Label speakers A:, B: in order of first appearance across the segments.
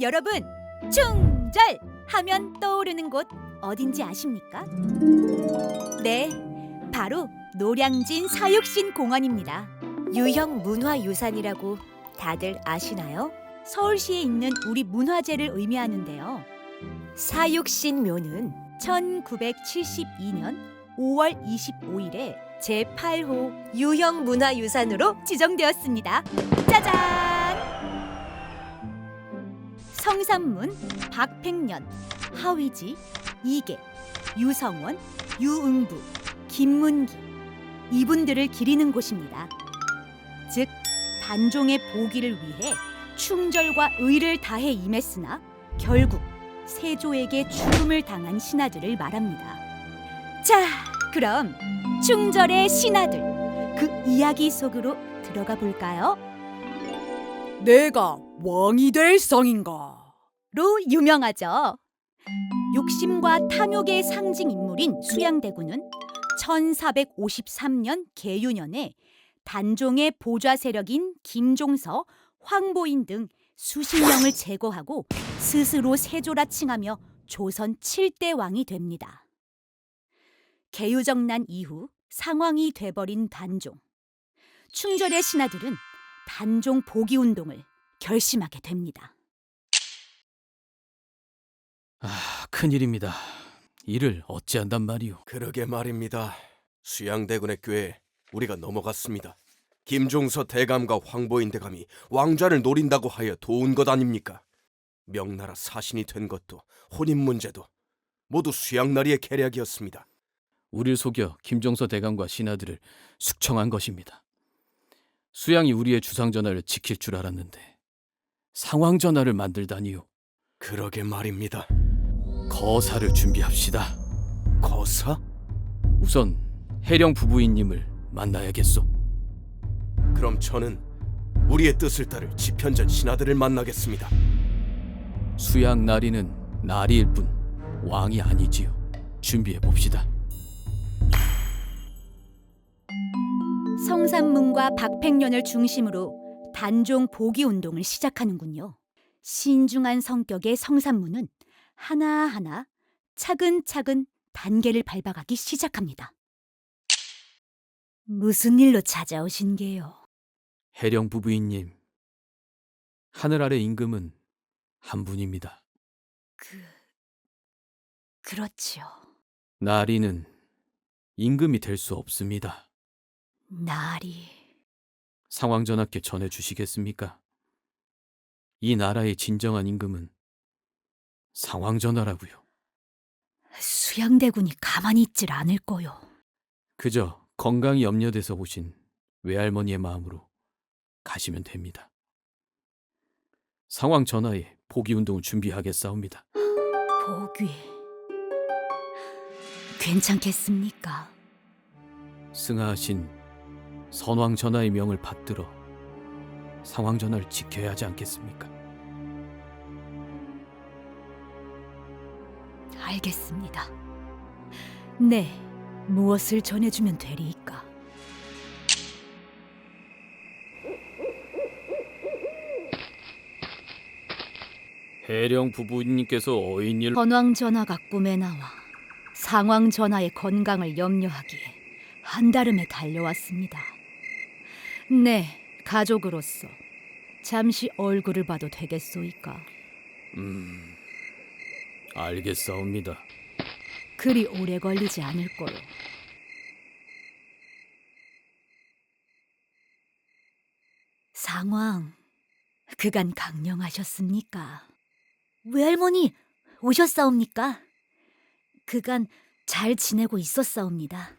A: 여러분, 충절 하면 떠오르는 곳 어딘지 아십니까? 네, 바로 노량진 사육신 공원입니다.
B: 유형 문화유산이라고 다들 아시나요?
A: 서울시에 있는 우리 문화재를 의미하는데요.
B: 사육신 묘는
A: 1972년 5월 25일에 제8호
B: 유형 문화유산으로
A: 지정되었습니다. 짜잔! 성산문, 박팽년, 하위지, 이계, 유성원, 유응부, 김문기 이분들을 기리는 곳입니다. 즉 단종의 보기를 위해 충절과 의를 다해 임했으나 결국 세조에게 죽음을 당한 신하들을 말합니다. 자, 그럼 충절의 신하들 그 이야기 속으로 들어가 볼까요?
C: 내가 왕이 될 상인가?
A: 로 유명하죠. 욕심과 탐욕의 상징 인물인 수양대군은 1453년 계유년에 단종의 보좌 세력인 김종서, 황보인 등 수십 명을 제거하고 스스로 세조라 칭하며 조선 7대 왕이 됩니다. 계유정난 이후 상왕이 돼버린 단종. 충절의 신하들은 단종 보기 운동을 결심하게 됩니다.
D: 아, 큰일입니다. 이를 어찌한단 말이오.
E: 그러게 말입니다. 수양대군의 꾀에 우리가 넘어갔습니다. 김종서 대감과 황보인 대감이 왕좌를 노린다고 하여 도운 것 아닙니까? 명나라 사신이 된 것도 혼인 문제도 모두 수양나리의 계략이었습니다.
D: 우릴 속여 김종서 대감과 신하들을 숙청한 것입니다. 수양이 우리의 주상 전하를 지킬 줄 알았는데 상황 전하를 만들다니요.
E: 그러게 말입니다.
D: 거사를 준비합시다.
E: 거사?
D: 우선 해령 부부인님을 만나야겠소.
E: 그럼 저는 우리의 뜻을 따를 지편전 신하들을 만나겠습니다.
D: 수양 나리는 나리일 뿐 왕이 아니지요. 준비해 봅시다.
A: 성산문과 박팽년을 중심으로 단종 보기 운동을 시작하는군요. 신중한 성격의 성산문은 하나하나 차근차근 단계를 밟아가기 시작합니다. 무슨 일로 찾아오신 게요?
D: 해령 부부인님. 하늘 아래 임금은 한 분입니다.
A: 그 그렇지요.
D: 나리는 임금이 될 수 없습니다.
A: 나리
D: 상황 전하께 전해 주시겠습니까? 이 나라의 진정한 임금은 상황 전하라고요.
A: 수양대군이 가만히 있질 않을 거요.
D: 그저 건강이 염려돼서 오신 외할머니의 마음으로 가시면 됩니다. 상황 전하에 포기 운동을 준비하겠사옵니다.
A: 보귀 괜찮겠습니까?
D: 승하하신 선왕 전하의 명을 받들어 상황 전하를 지켜야 하지 않겠습니까?
A: 알겠습니다. 네, 무엇을 전해주면 되리이까?
D: 해령 부부님께서 어인일
A: 건왕 전하가 꿈에 나와 상왕 전하의 건강을 염려하기에 한달음에 달려왔습니다. 네, 가족으로서 잠시 얼굴을 봐도 되겠소이까?
D: 음 알겠사옵니다.
A: 그리 오래 걸리지 않을 거요. 상왕, 그간 강령하셨습니까? 외할머니 오셨사옵니까? 그간 잘 지내고 있었사옵니다.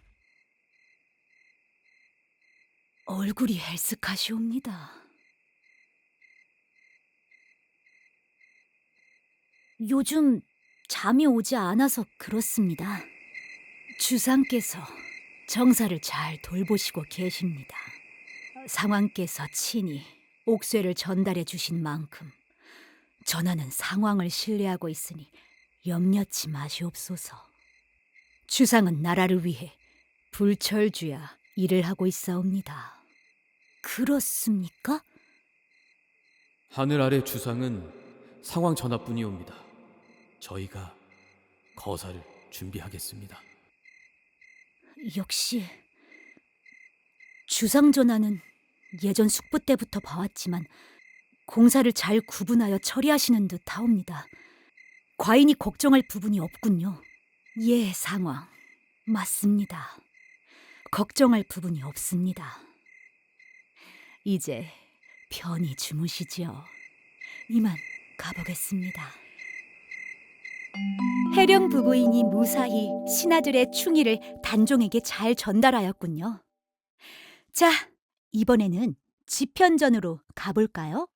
A: 얼굴이 헬쓱하시옵니다. 요즘 잠이 오지 않아서 그렇습니다. 주상께서 정사를 잘 돌보시고 계십니다. 상왕께서 친히 옥쇠를 전달해 주신 만큼 전하는 상황을 신뢰하고 있으니 염려치 마시옵소서. 주상은 나라를 위해 불철주야 일을 하고 있사옵니다. 그렇습니까?
D: 하늘 아래 주상은 상황 전화뿐이옵니다. 저희가 거사를 준비하겠습니다.
A: 역시 주상 전하는 예전 숙부 때부터 봐왔지만 공사를 잘 구분하여 처리하시는 듯 하옵니다. 과인이 걱정할 부분이 없군요. 예, 상황. 맞습니다. 걱정할 부분이 없습니다. 이제 편히 주무시지요. 이만 가보겠습니다. 해령 부부인이 무사히 신하들의 충의를 단종에게 잘 전달하였군요. 자, 이번에는 지편전으로 가볼까요?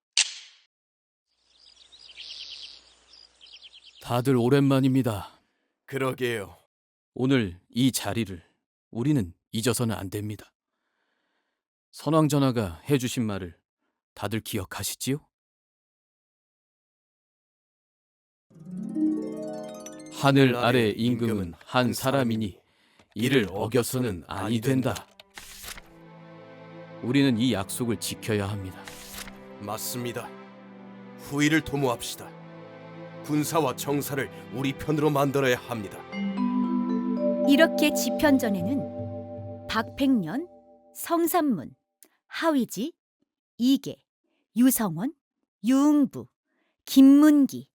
D: 다들 오랜만입니다.
E: 그러게요.
D: 오늘 이 자리를 우리는 잊어서는 안 됩니다. 선왕 전하가 해주신 말을 다들 기억하시지요? 하늘 아래 임금은 한 사람이니 이를 어겨서는 아니 된다. 우리는 이 약속을 지켜야 합니다.
E: 맞습니다. 후위를 도모합시다. 군사와 정사를 우리 편으로 만들어야 합니다.
A: 이렇게 지편전에는 박팽년, 성삼문, 하위지, 이계, 유성원, 유응부, 김문기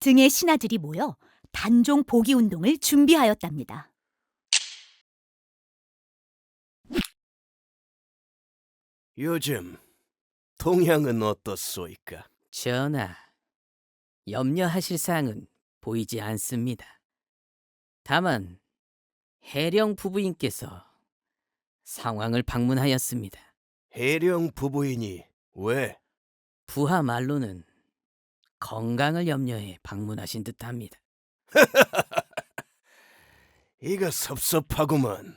A: 등의 신하들이 모여 단종 보기 운동을 준비하였답니다.
E: 요즘 동향은 어떻소이까?
F: 전하, 염려하실 사항은 보이지 않습니다. 다만 해령 부부인께서 상황을 방문하였습니다.
E: 해령 부부이니 왜?
F: 부하 말로는 건강을 염려해 방문하신 듯합니다.
E: 이가 섭섭하구만.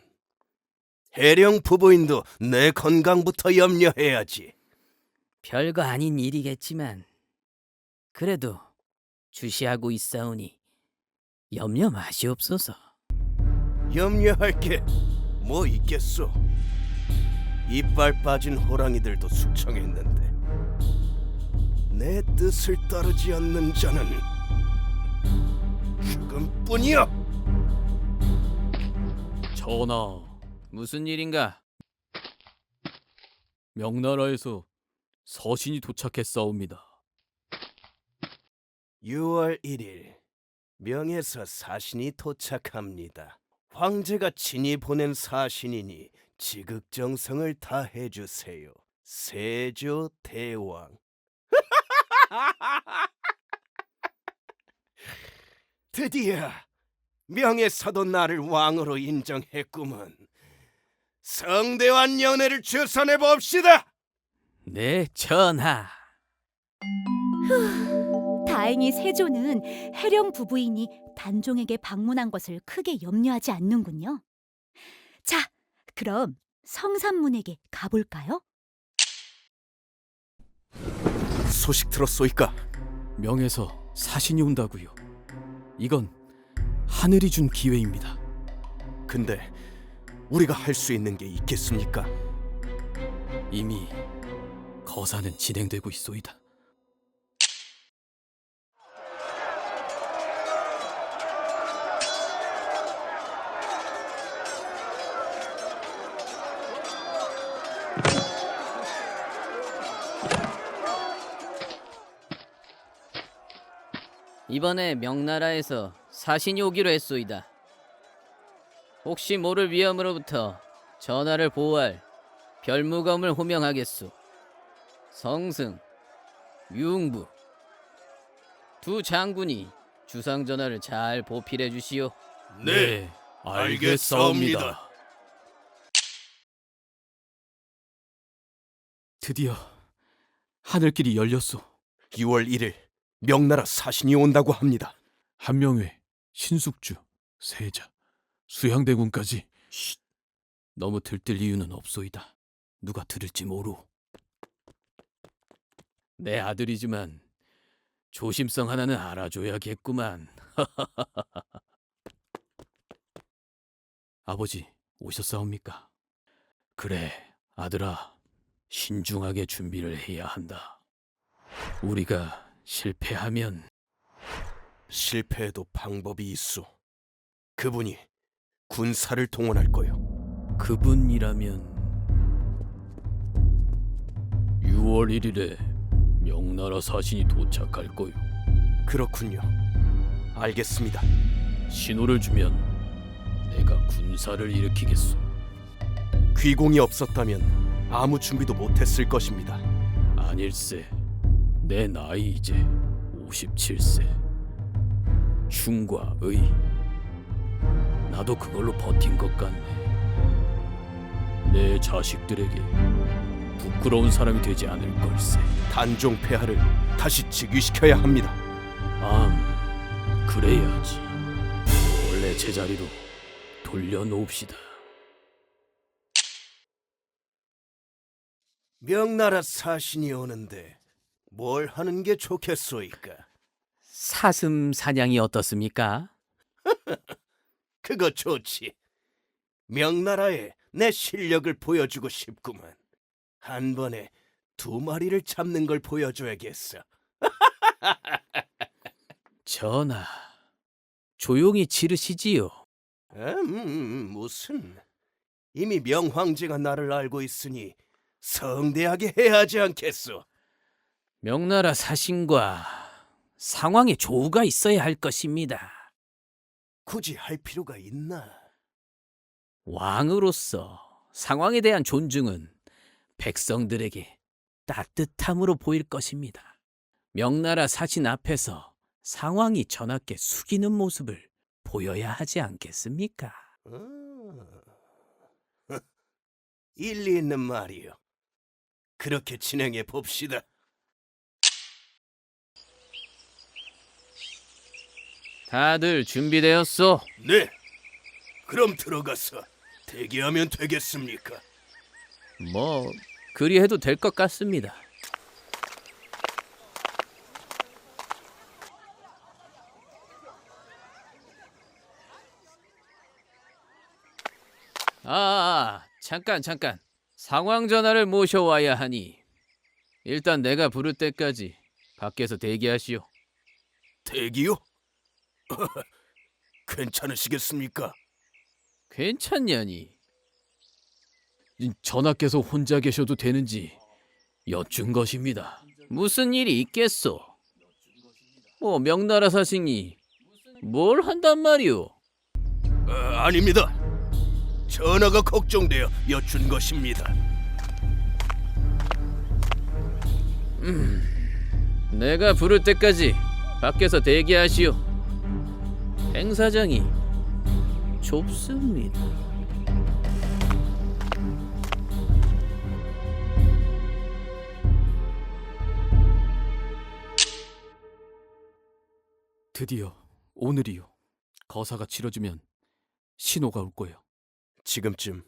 E: 해령 부부인도 내 건강부터 염려해야지.
F: 별거 아닌 일이겠지만 그래도 주시하고 있사오니 염려 마시옵소서.
E: 염려할 게 뭐 있겠소? 이빨 빠진 호랑이들도 숙청했는데 내 뜻을 따르지 않는 자는 죽음뿐이야.
D: 전하, 무슨 일인가? 명나라에서 서신이 도착했사옵니다.
E: 6월 1일 명에서 사신이 도착합니다. 황제가 친히 보낸 사신이니 지극정성을 다해 주세요. 세조 대왕. 드디어 명에서도 나를 왕으로 인정했구먼. 성대한 연애를 주선해 봅시다.
F: 네, 전하.
A: 다행히 세조는 해령 부부인이 단종에게 방문한 것을 크게 염려하지 않는군요. 자, 그럼 성삼문에게 가볼까요?
E: 소식 들었소이까?
D: 명에서 사신이 온다고요. 이건 하늘이 준 기회입니다.
E: 근데 우리가 할 수 있는 게 있겠습니까?
D: 이미 거사는 진행되고 있소이다.
F: 이번에 명나라에서 사신이 오기로 했소이다. 혹시 모를 위험으로부터 전하를 보호할 별무검을 호명하겠소. 성승, 유응부 두 장군이 주상 전하를 잘 보필해 주시오.
D: 네, 알겠사옵니다. 드디어 하늘길이 열렸소.
E: 6월 1일 명나라 사신이 온다고 합니다.
D: 한명회, 신숙주, 세자, 수양대군까지. 쉿. 너무 들뜰 이유는 없소이다. 누가 들을지 모르. 내 아들이지만 조심성 하나는 알아줘야겠구만. 아버지 오셨사옵니까? 그래, 아들아. 신중하게 준비를 해야 한다. 우리가 실패하면
E: 실패해도 방법이 있소. 그분이 군사를 동원할 거요.
D: 그분이라면 6월 1일에 명나라 사신이 도착할 거요.
E: 그렇군요. 알겠습니다.
D: 신호를 주면 내가 군사를 일으키겠소.
E: 귀공이 없었다면 아무 준비도 못했을 것입니다.
D: 아닐세. 내 나이 이제 57세. 충과 의. 나도 그걸로 버틴 것 같네. 내 자식들에게 부끄러운 사람이 되지 않을 걸세.
E: 단종 폐하를 다시 즉위시켜야 합니다.
D: 암, 그래야지. 원래 제자리로 돌려놓읍시다.
E: 명나라 사신이 오는데 뭘 하는 게 좋겠소이까?
F: 사슴 사냥이 어떻습니까?
E: 그거 좋지. 명나라에 내 실력을 보여주고 싶구만. 한 번에 두 마리를 잡는 걸 보여줘야겠어.
F: 전하, 조용히 지르시지요.
E: 음, 무슨 이미 명황제가 나를 알고 있으니 성대하게 해야 하지 않겠소?
F: 명나라 사신과 상황에 조우가 있어야 할 것입니다.
E: 굳이 할 필요가 있나?
F: 왕으로서 상황에 대한 존중은 백성들에게 따뜻함으로 보일 것입니다. 명나라 사신 앞에서 상황이 전하께 숙이는 모습을 보여야 하지 않겠습니까?
E: 어. 일리 있는 말이요. 그렇게 진행해 봅시다.
F: 다들 준비되었소?
E: 네. 그럼 들어가서 대기하면 되겠습니까?
F: 뭐 그리 해도 될 것 같습니다. 아, 아, 잠깐 잠깐. 상황 전화를 모셔와야 하니 일단 내가 부를 때까지 밖에서 대기하시오.
E: 대기요? 괜찮으시겠습니까?
F: 괜찮냐니?
D: 전하께서 혼자 계셔도 되는지 여쭌 것입니다.
F: 무슨 일이 있겠소? 뭐 명나라 사신이 뭘 한단 말이오?
E: 어, 아닙니다. 전화가 걱정되어 여쭌 것입니다.
F: 내가 부를 때까지 밖에서 대기하시오. 행사장이 좁습니다.
D: 드디어 오늘이요. 거사가 치러지면 신호가 올 거예요.
E: 지금쯤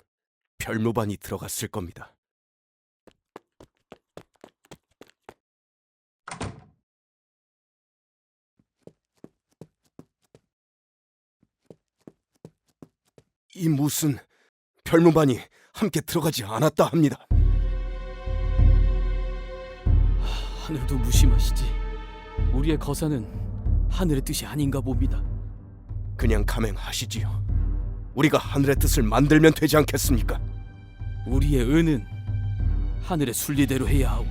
E: 별무반이 들어갔을 겁니다. 이 무슨 별무반이 함께 들어가지 않았다 합니다.
D: 하늘도 무심하시지. 우리의 거사는 하늘의 뜻이 아닌가 봅니다.
E: 그냥 감행하시지요. 우리가 하늘의 뜻을 만들면 되지 않겠습니까?
D: 우리의 은은 하늘의 순리대로 해야 하고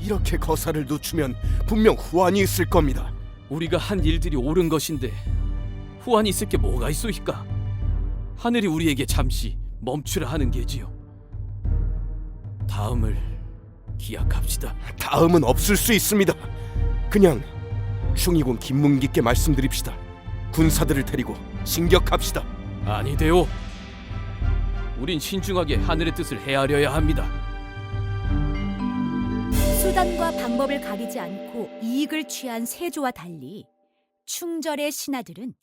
E: 이렇게 거사를 늦추면 분명 후환이 있을 겁니다.
D: 우리가 한 일들이 옳은 것인데 후환이 있을 게 뭐가 있소이까? 하늘이 우리에게 잠시 멈추라 하는 게지요. 다음을 기약합시다.
E: 다음은 없을 수 있습니다. 그냥 충의군 김문기께 말씀드립시다. 군사들을 데리고 진격합시다.
D: 아니되오. 우린 신중하게 하늘의 뜻을 헤아려야 합니다.
A: 수단과 방법을 가리지 않고 이익을 취한 세조와 달리 충절의 신하들은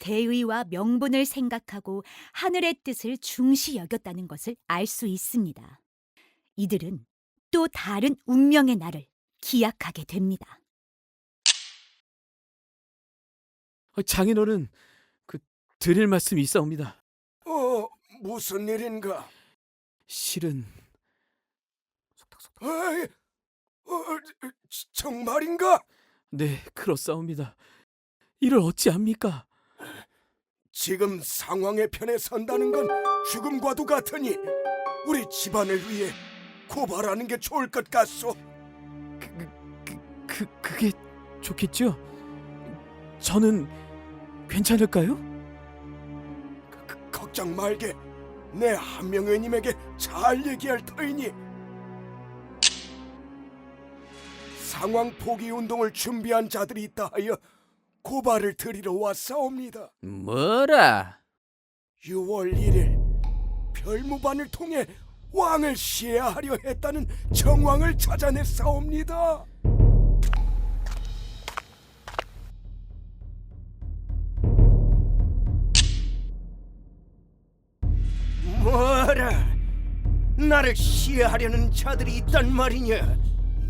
A: 대의와 명분을 생각하고 하늘의 뜻을 중시 여겼다는 것을 알 수 있습니다. 이들은 또 다른 운명의 날을 기약하게 됩니다.
D: 장인어른 그 드릴 말씀이 있사옵니다.
E: 어, 무슨 일인가?
D: 실은
E: 어이, 어, 지- 정말인가?
D: 네, 그렇사옵니다. 이를 어찌합니까?
E: 지금 상황의 편에 선다는 건 죽음과도 같으니 우리 집안을 위해 고발하는 게 좋을 것 같소.
D: 그 그게 좋겠죠? 저는 괜찮을까요?
E: 그- 그- 걱정 말게. 내 한명회님에게 잘 얘기할 터이니 상황 포기 운동을 준비한 자들이 있다 하여 고발을 드리러 왔사옵니다.
F: 뭐라?
E: 6월 1일 별무반을 통해 왕을 시해하려 했다는 정황을 찾아냈사옵니다. 뭐라? 나를 시해하려는 자들이 있단 말이냐?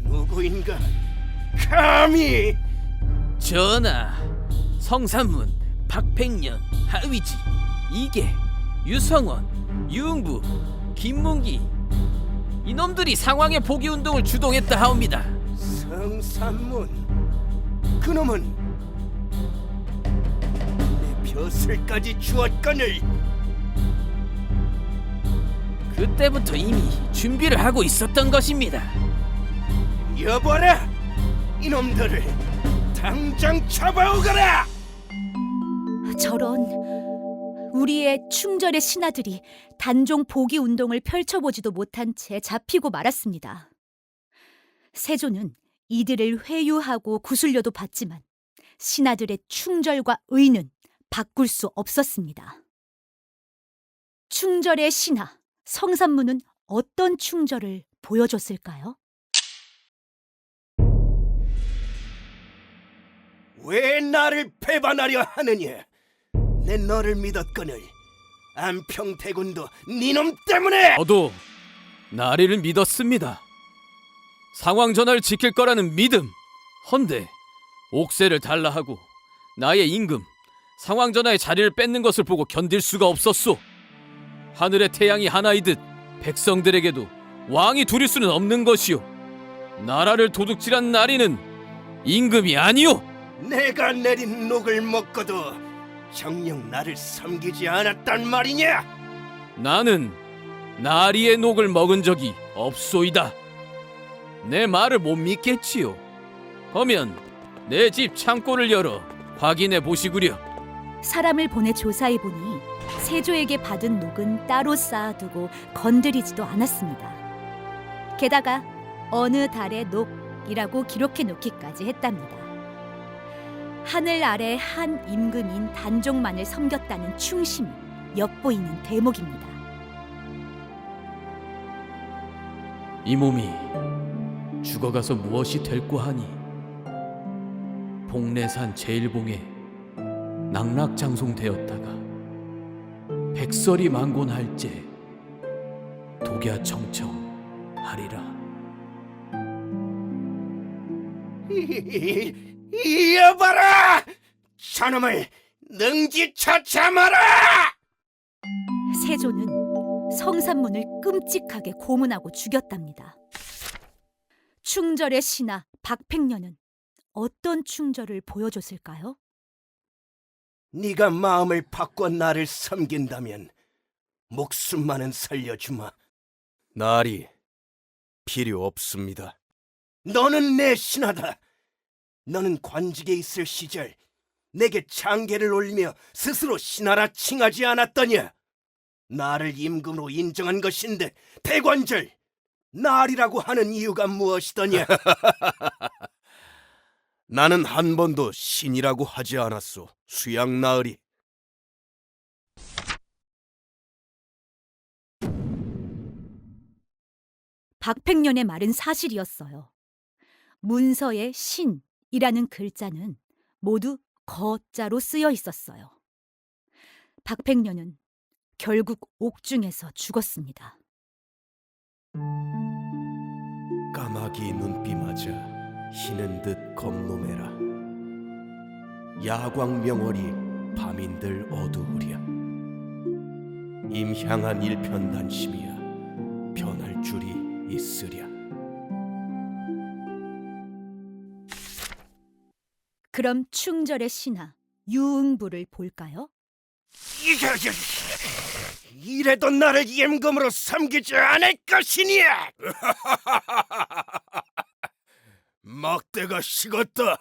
E: 누구인가? 감히!
F: 전하, 성산문, 박백년, 하위지, 이계, 유성원, 유흥부, 김문기 이놈들이 상황의 포기 운동을 주동했다 하옵니다.
E: 성산문 그놈은 내 벼슬까지 주었거늘
F: 그때부터 이미 준비를 하고 있었던 것입니다.
E: 여봐라 이놈들을 당장 잡아오거라
A: 저런 우리의 충절의 신하들이 단종 보기 운동을 펼쳐보지도 못한 채 잡히고 말았습니다. 세조는 이들을 회유하고 구슬려도 봤지만 신하들의 충절과 의는 바꿀 수 없었습니다. 충절의 신하 성산문은 어떤 충절을 보여줬을까요?
E: 왜 나를 배반하려 하느냐 내 너를 믿었거늘 안평대군도 니놈 때문에
D: 저도 나리를 믿었습니다. 상황 전화를 지킬 거라는 믿음. 헌데 옥세를 달라 하고 나의 임금 상황 전화의 자리를 뺏는 것을 보고 견딜 수가 없었소. 하늘의 태양이 하나이듯 백성들에게도 왕이 둘일 수는 없는 것이요. 나라를 도둑질한 나리는 임금이 아니요.
E: 내가 내린 녹을 먹고도 정녕 나를 섬기지 않았단 말이냐
D: 나는 나리의 녹을 먹은 적이 없소이다. 내 말을 못 믿겠지요. 그러면 내 집 창고를 열어 확인해 보시구려.
A: 사람을 보내 조사해 보니 세조에게 받은 녹은 따로 쌓아두고 건드리지도 않았습니다. 게다가 어느 달의 녹이라고 기록해 놓기까지 했답니다. 하늘 아래 한 임금인 단종만을 섬겼다는 충심이 엿보이는 대목입니다.
D: 이 몸이 죽어가서 무엇이 될꼬 하니 복내산 제일봉에 낙락장송되었다가 백설이 망곤할제 독야청청하리라
E: 이어봐라! 저놈을 능지처참하라!
A: 세조는 성산문을 끔찍하게 고문하고 죽였답니다. 충절의 신하 박팽년은 어떤 충절을 보여줬을까요?
E: 네가 마음을 바꿔 나를 섬긴다면 목숨만은 살려주마. 나리 필요 없습니다. 너는 내 신하다. 너는 관직에 있을 시절 내게 장계를 올리며 스스로 신하라 칭하지 않았더냐? 나를 임금으로 인정한 것인데 대관절 날이라고 하는 이유가 무엇이더냐? 나는 한 번도 신이라고 하지 않았소. 수양 나으리.
A: 박팽년의 말은 사실이었어요. 문서의 신 이라는 글자는 모두 거자로 쓰여 있었어요. 박팽년은 결국 옥중에서 죽었습니다.
E: 까마귀 맞아 희는 듯 겁노매라 야광 명월이 밤인들 어두우랴 임향한 일편단심이야 변할 줄이 있으랴
A: 그럼 충절의 신하 유응부를 볼까요?
E: 이래도 나를 임금으로 섬기지 않을 것이니야. 막대가 식었다.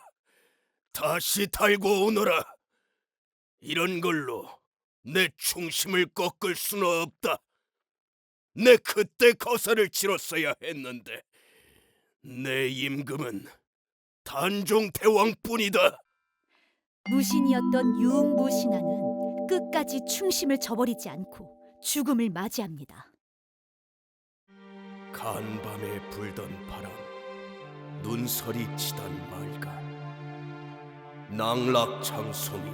E: 다시 달고 오너라. 이런 걸로 내 충심을 꺾을 수는 없다. 내 그때 거사를 치렀어야 했는데 내 임금은 단종 대왕뿐이다.
A: 무신이었던 유응부 신하는 끝까지 충심을 저버리지 않고 죽음을 맞이합니다.
E: 간밤에 불던 바람 눈설이 치던 말가 낭락 장송이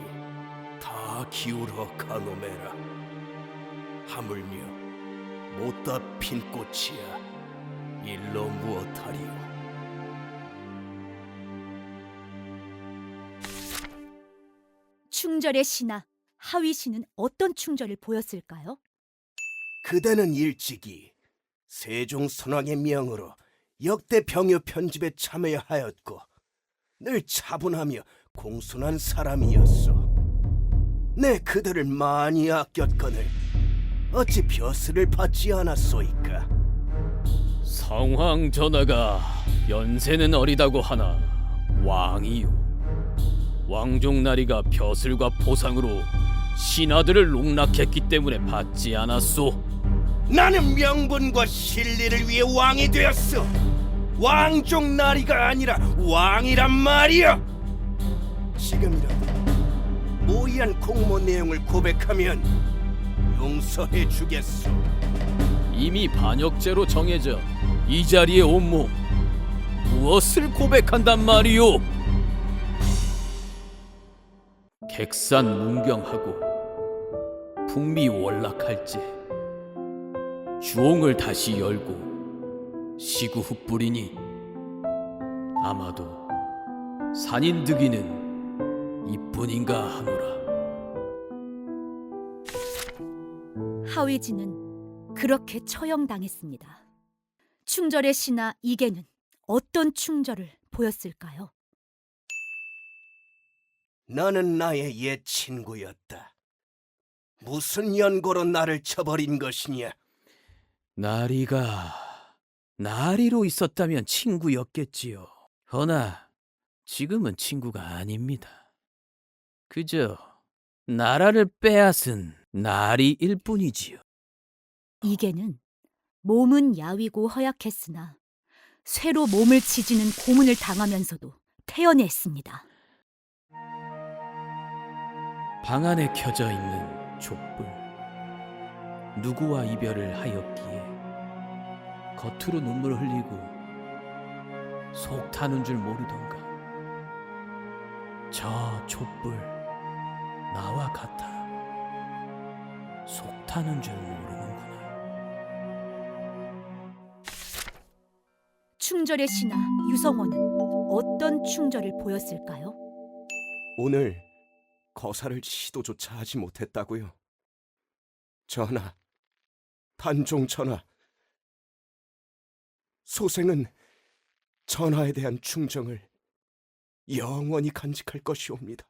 E: 다 기울어 가노매라 하물며 못다 핀 꽃이야 일러 무엇하리요
A: 충절의 신하 하위 씨는 어떤 충절을 보였을까요?
E: 그대는 일찍이 세종 선왕의 명으로 역대 병요 편집에 참여하였고 늘 차분하며 공손한 사람이었소. 내 그대를 많이 아꼈거늘 어찌 벼슬을 받지 않았소이까?
D: 상황 전하가 연세는 어리다고 하나 왕이요. 왕족 나리가 벼슬과 보상으로 신하들을 농락했기 때문에 받지 않았소.
E: 나는 명분과 신리를 위해 왕이 되었어. 왕족 나리가 아니라 왕이란 말이야. 지금이라도 모의한 공모 내용을 고백하면 용서해 주겠소.
D: 이미 반역죄로 정해져 이 자리에 온몸 무엇을 고백한단 말이오? 객산 문경하고 풍미 월락할지 주홍을 다시 열고 시구 흩뿌리니 아마도 산인득이는 이뿐인가 하노라.
A: 하위진은 그렇게 처형당했습니다. 충절의 신하 이계는 어떤 충절을 보였을까요?
E: 너는 나의 옛 친구였다. 무슨 연고로 나를 쳐버린 것이냐?
D: 나리가 나리로 있었다면 친구였겠지요. 허나 지금은 친구가 아닙니다. 그저 나라를 빼앗은 나리일 뿐이지요.
A: 이계는 몸은 야위고 허약했으나 쇠로 몸을 지지는 고문을 당하면서도 태어냈습니다.
D: 방 안에 켜져 있는 촛불. 누구와 이별을 하였기에 겉으로 눈물을 흘리고 속 타는 줄 모르던가. 저 촛불 나와 같아. 속 타는 줄 모르는구나.
A: 충절의 신하 유성원은 어떤 충절을 보였을까요?
E: 오늘 거사를 시도조차 하지 못했다고요. 전하, 단종 전하, 소생은 전하에 대한 충정을 영원히 간직할 것이옵니다.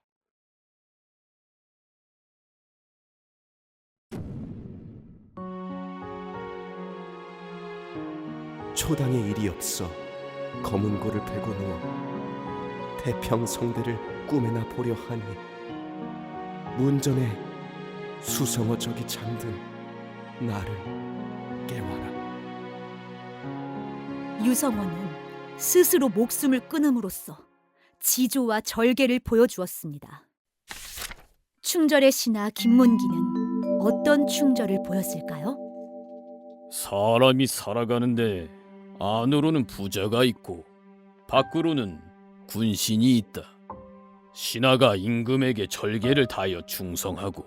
E: 초당에 일이 없어 검은 고를 베고 누워 태평성대를 꿈에나 보려 하니 문전에 수성어 적이 잠든 나를 깨워라.
A: 유성원은 스스로 목숨을 끊음으로써 지조와 절개를 보여주었습니다. 충절의 신하 김문기는 어떤 충절을 보였을까요?
D: 사람이 살아가는데 안으로는 부자가 있고 밖으로는 군신이 있다. 신하가 임금에게 절개를 다하여 충성하고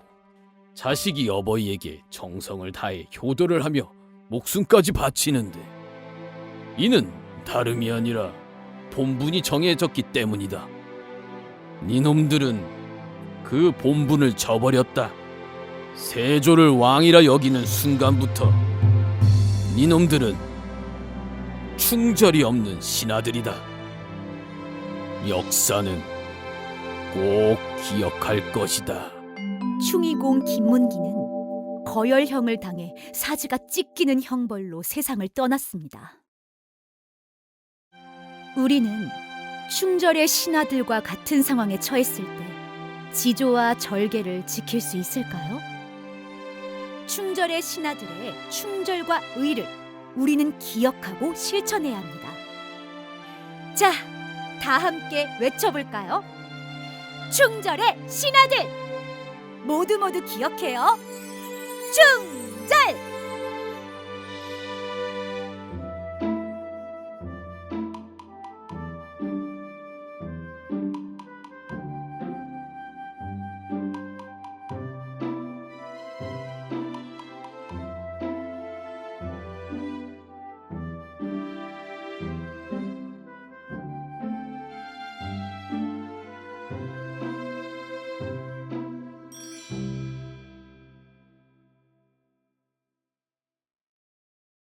D: 자식이 어버이에게 정성을 다해 효도를 하며 목숨까지 바치는데 이는 다름이 아니라 본분이 정해졌기 때문이다. 니놈들은 그 본분을 저버렸다. 세조를 왕이라 여기는 순간부터 니놈들은 충절이 없는 신하들이다. 역사는 꼭 기억할 것이다.
A: 충이공 김문기는 거열형을 당해 사지가 찢기는 형벌로 세상을 떠났습니다. 우리는 충절의 신하들과 같은 상황에 처했을 때 지조와 절개를 지킬 수 있을까요? 충절의 신하들의 충절과 의를 우리는 기억하고 실천해야 합니다. 자, 다 함께 외쳐볼까요? 충절의 신하들! 모두 모두 기억해요. 충절!